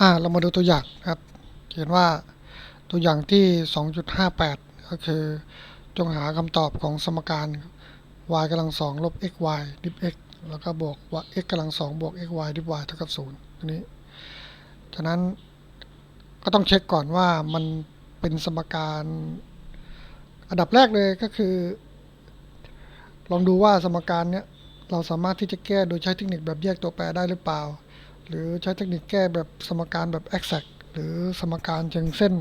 อ่าเรามาดูตัวอย่างครับ เขียนว่าตัวอย่างที่ 2.58 ก็คือจงหาคำตอบของสมการ y กำลังสองลบ x y ดิฟ x แล้วก็บวกว่า x กำลังสองบวก x y ดิฟ y เท่ากับศูนย์ตัวนี้ ฉะนั้นก็ต้องเช็คก่อนว่ามันเป็นสมการอันดับแรกเลยก็คือ ลองดูว่าสมการเนี้ยเราสามารถที่จะแก้โดยใช้เทคนิคแบบแยกตัวแปรได้หรือเปล่า หรือใช้เทคนิคแก้แบบสมการแบบ exact หรือสมการเชิงเส้น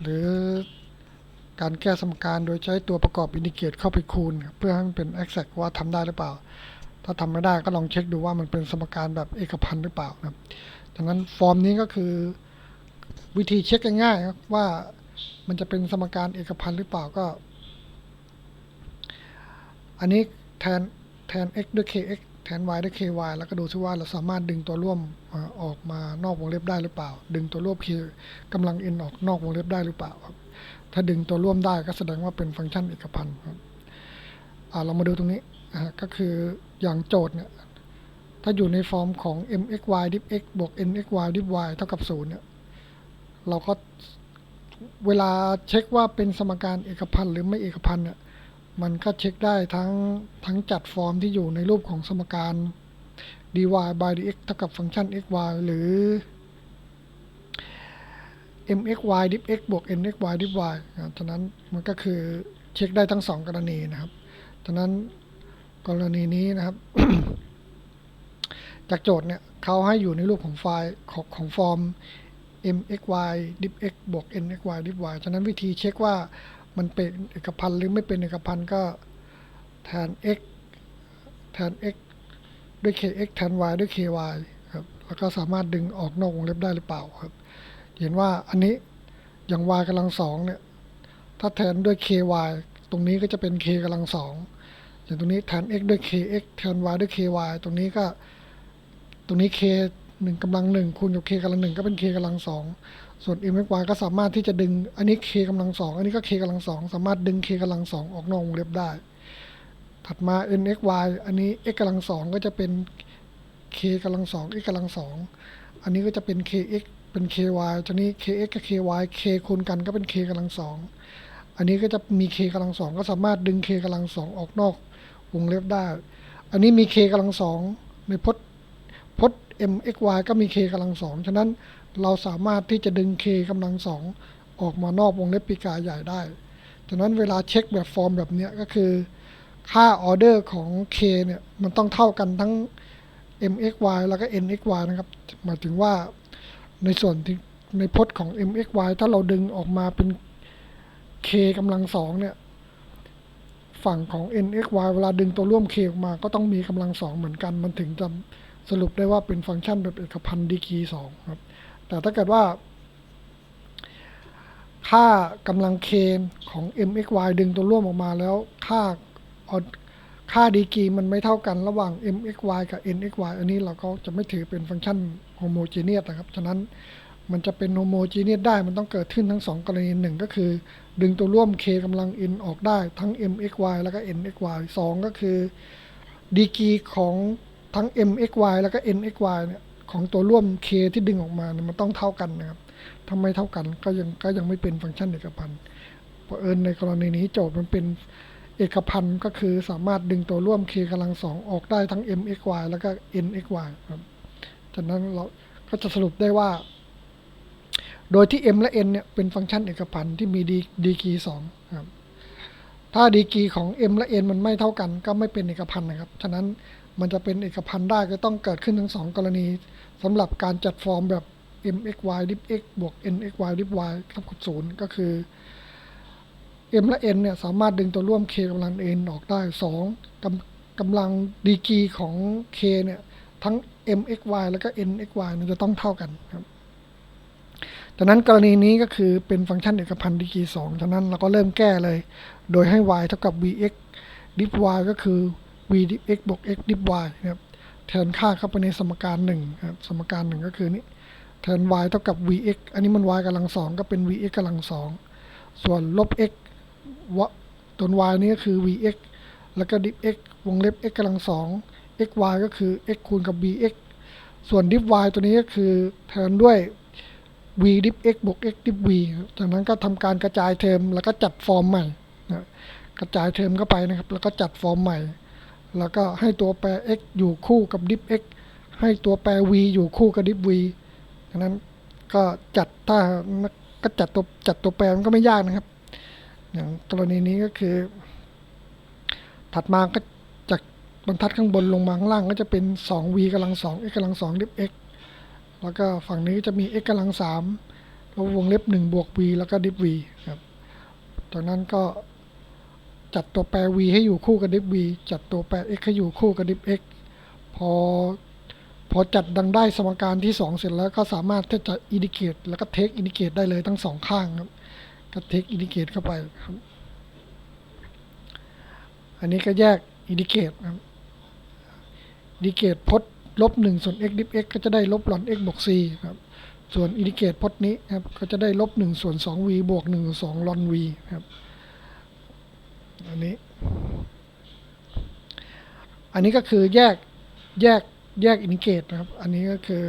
หรือการแก้สมการโดยใช้ตัวประกอบอินดิเกตเข้าไปคูณ เพื่อให้มันเป็น exact ว่าทำได้หรือเปล่า ถ้าทำไม่ได้ก็ลองเช็คดูว่ามันเป็นสมการแบบเอกพันธ์หรือเปล่านะครับดังนั้นฟอร์มนี้ก็คือวิธีเช็คง่ายๆว่ามันจะเป็นสมการเอกพันธ์หรือเปล่าก็ อันนี้แทนแทน x ด้วย kx แทน y ด้วย ky แล้วก็ดูซิว่าเราสามารถดึงตัวร่วมออกมานอกวงเล็บได้หรือเปล่า ดึงตัวร่วม k กำลัง n ออกนอกวงเล็บได้หรือเปล่าครับถ้าดึงตัวร่วมได้ก็แสดงว่าเป็นฟังก์ชันเอกพันธ์ครับเรามาดูตรงนี้ก็คืออย่างโจทย์เนี่ยถ้าอยู่ในฟอร์มของ mxy div x บวก nxy div y เท่ากับ0เนี่ยเราก็เวลาเช็คว่าเป็นสมการเอกพันธ์หรือไม่เอกพันธ์เนี่ย มันก็เช็คได้ทั้งทั้งจัดฟอร์มที่อยู่ในรูปของสมการ dy by dx เท่ากับฟังก์ชัน xy หรือ mxy div x บวก nxy div y ฉะนั้นมันก็คือเช็คได้ทั้งสองกรณีนะครับ ฉะนั้นกรณีนี้นะครับ จากโจทย์เนี่ยเขาให้อยู่ในรูปของไฟล์ของของฟอร์ม mxy div x บวก nxy div y ฉะนั้นวิธีเช็คว่า มันเป็นเอกพันธ์หรือไม่เป็นเอกพันธ์ก็แทน x แทน x ด้วย kx แทน y ด้วย ky ครับแล้วก็สามารถดึงออกนอกวงเล็บได้หรือเปล่าครับ เห็นว่าอันนี้อย่าง y กำลังสองเนี่ย ถ้าแทนด้วย ky ตรงนี้ก็จะเป็น k กำลังสองอย่างตรงนี้แทน x ด้วย kx แทน y ด้วย ky ตรงนี้ก็ ตรงนี้ k หนึ่งกำลังหนึ่งคูณกับ k กำลังหนึ่งก็เป็น k กำลังสองส่วน m x y ก็สามารถที่จะดึง อันนี้ k กำลังสองอันนี้ก็ k กำลังสองสามารถดึง k กำลังสองออกนอกวงเล็บได้ ถัดมา n x y อันนี้ x กำลังสองก็จะเป็น k กำลังสอง x กำลังสองอันนี้ก็จะเป็น kx เป็น ky ทีนี้ kx กับ ky k คูณกันก็เป็น k กำลังสองอันนี้ก็จะมี k กำลังสองก็สามารถดึง k กำลังสองออกนอกวงเล็บได้ อันนี้มี k กำลังสองในพจน์พจน์ m x y ก็มี k กำลังสองฉะนั้นเราสามารถที่จะดึง k กำลังสองออกมานอกวงเล็บปีกาใหญ่ได้ ฉะนั้นเวลาเช็คแบบฟอร์มแบบนี้ก็คือ ค่าออเดอร์ของ k เนี่ยมันต้องเท่ากันทั้ง m x y แล้วก็ n x y นะครับ หมายถึงว่าในส่วนที่ในพจน์ของ m x y ถ้าเราดึงออกมาเป็น k กำลังสองเนี่ย ฝั่งของ n x y เวลาดึงตัวร่วม k ออกมาก็ต้องมีกำลังสองเหมือนกัน มันถึงจะ สรุปได้ว่าเป็นฟังก์ชันแบบเอกพันธ์ดีกีสองครับ แต่ถ้าเกิดว่า ค่ากำลัง k ของ m x y ดึงตัวร่วมออกมาแล้ว ค่าค่าดีกีมันไม่เท่ากันระหว่าง m x y กับ n x y อันนี้เราก็จะไม่ถือเป็นฟังก์ชันโฮโมจีเนียสนะครับ ฉะนั้นมันจะเป็นโฮโมจีเนียสได้มันต้องเกิดขึ้นทั้งสองกรณีหนึ่งก็คือ ดึงตัวร่วม k กำลัง n ออกได้ทั้ง m x y แล้วก็ n x y สองก็คือดีกีของ ทั้ง m x y แล้วก็ n x y เนี่ยของตัวร่วม k ที่ดึงออกมาเนี่ยมันต้องเท่ากันนะครับถ้าไม่เท่ากันก็ยังก็ยังไม่เป็นฟังก์ชันเอกพันธ์เพราะเอิญในกรณีนี้โจทย์มันเป็นเอกพันธ์ก็คือสามารถดึงตัวร่วม k กำลังสองออกได้ทั้ง m x y แล้วก็ n x y ครับฉะนั้นเราก็จะสรุปได้ว่า โดยที่ m และ n เนี่ยเป็นฟังก์ชันเอกพันธ์ที่มีดีดีกีสองครับถ้าดีกีของ m และ n มันไม่เท่ากัน ก็ไม่เป็นเอกพันธ์นะครับ ฉะนั้น มันจะเป็นเอกพันธ์ได้ก็ต้องเกิดขึ้นทั้งสองกรณีสำหรับการจัดฟอร์มแบบ m x y div x บวก n x y div y เท่ากับศูนย์ก็คือ m และ n เนี่ยสามารถดึงตัวร่วม k กำลัง n ออกได้สองกำกำลังดีกีของ k เนี่ยทั้ง m x y แล้วก็ n x y มันจะต้องเท่ากันครับดังนั้นกรณีนี้ก็คือเป็นฟังก์ชันเอกพันธ์ดีกีสองฉะนั้นเราก็เริ่มแก้เลย โดยให้ y เท่ากับ vx div y ก็คือ v div x บวก x div y นะครับแทนค่าเข้าไปในสมการหนึ่งครับสมการหนึ่งก็คือนี้แทน y เท่ากับ vx อันนี้มัน y กำลังสองก็เป็น vx กำลังสองส่วนลบ x วะตัว y นี้ก็คือ vx แล้วก็ div x วงเล็บ x กำลังสอง xy ก็คือ x คูณกับ bx ส่วน div y ตัวนี้ก็คือแทนด้วย v div x บวก x div v จากนั้นก็ทำการกระจายเทอมแล้วก็จัดฟอร์มใหม่นะกระจายเทอมเข้าไปนะครับ แล้วก็จัดฟอร์มใหม่ แล้วก็ให้ตัวแปร x อยู่คู่กับ div x ให้ตัวแปร v อยู่คู่กับ div v ดังนั้นก็จัดถ้าก็จัดตัวจัดตัวแปรมันก็ไม่ยากนะครับ อย่างกรณีนี้ก็คือ ถัดมาก็จากบรรทัดข้างบนลงมาข้างล่างก็จะเป็น 2v กำลัง 2 x กำลัง2 div x แล้วก็ฝั่งนี้จะมี x กำลัง3แล้ววงเล็บ 1 บวก v แล้วก็ div v ครับจากนั้นก็ จัดตัวแปร v ให้อยู่คู่กับ div v จัดตัวแปร x ให้อยู่คู่กับ div x พอพอจัดดังได้สมการที่ 2 เสร็จแล้วก็สามารถที่จะ indicate แล้วก็ take indicate ได้เลยทั้งสองข้างครับก็ take indicate เข้าไปครับ อันนี้ก็แยก indicate นะครับ indicate พจน์ลบ1ส่วน x div x ก็จะได้ลบหลอน x บวก c ครับส่วน indicate พจน์นี้ครับก็จะได้ลบ1ส่วน 2v บวก1ส่วน2ลอน v ครับ อันนี้ อันนี้ก็คือแยกแยกแยก indicate นะครับ อันนี้ก็คือ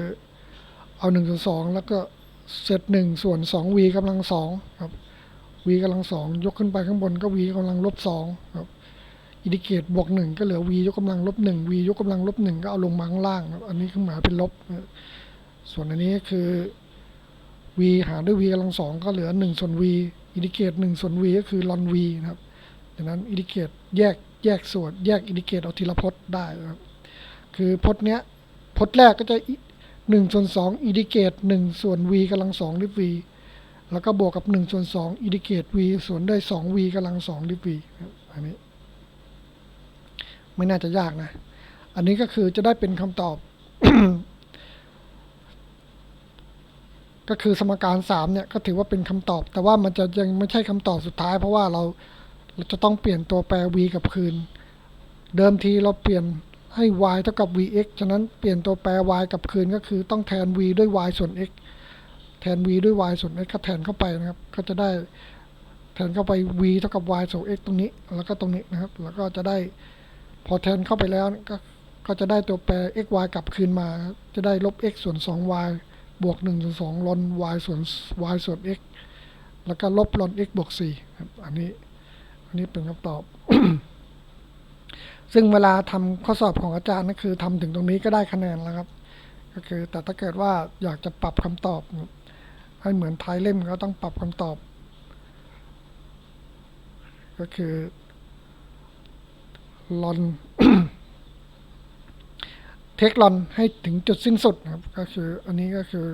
เอา1ส่วน2แล้วก็เซต1ส่วน 2v กำลัง2ครับ v กำลัง2ยกขึ้นไปข้างบนก็ v กำลังลบ2ครับอินดิเกตบวกหนึ่งก็เหลือ v ยกกำลังลบหนึ่ง v ยกกำลังลบหนึ่งก็เอาลงมาข้างล่างครับอันนี้คือหมายเป็นลบ ส่วนอันนี้คือ v หารด้วย v กำลังสองก็เหลือหนึ่งส่วน v อินดิเกตหนึ่งส่วน v ก็คือลอน v นะครับ ดังนั้นอินดิเกตแยกแยกส่วน แยกอินดิเกตเอาทีละพจน์ได้นะครับ คือพจน์เนี้ยพจน์แรกก็จะหนึ่งส่วนสองอินดิเกตหนึ่งส่วน v กำลังสองดิ v แล้วก็บวกกับหนึ่งส่วนสองอินดิเกต v ส่วนด้วยสอง v กำลังสองดิ v อันนี้ ไม่น่าจะยากนะ อันนี้ก็คือจะได้เป็นคำตอบ ก็คือสมการสามเนี่ย ก็ถือว่าเป็นคำตอบ แต่ว่ามันจะยังไม่ใช่คำตอบสุดท้าย เพราะว่าเรา เราจะต้องเปลี่ยนตัวแปร v กับคืน เดิมทีเราเปลี่ยนให้ y เท่ากับ vx ฉะนั้นเปลี่ยนตัวแปร y กับคืนก็คือต้องแทน v ด้วย y ส่วน x แทน v ด้วย y ส่วน x ก็แทนเข้าไปนะครับ ก็จะได้แทนเข้าไป v เท่ากับ y ส่วน x ตรงนี้ แล้วก็ตรงนี้นะครับ แล้วก็จะได้พอแทนเข้าไปแล้วก็ก็จะได้ตัวแปร x y กลับคืนมา จะได้ลบ x ส่วน 2 y บวก1ส่วน2ลน y ส่วน y ส่วน x แล้วก็ลบลน x บวก4ครับ อันนี้ นนี้เป็นคำตอบ ซึ่งเวลาทำข้อสอบของอาจารย์ก็คือทำถึงตรงนี้ก็ได้คะแนนแล้วครับ ก็คือ แต่ถ้าเกิดว่าอยากจะปรับคำตอบ ให้เหมือนท้ายเล่มก็ต้องปรับคำตอบ ก็คือลอนเทคลอนให้ถึงจุดสิ้นสุดนะครับ ก็คืออันนี้ก็คือ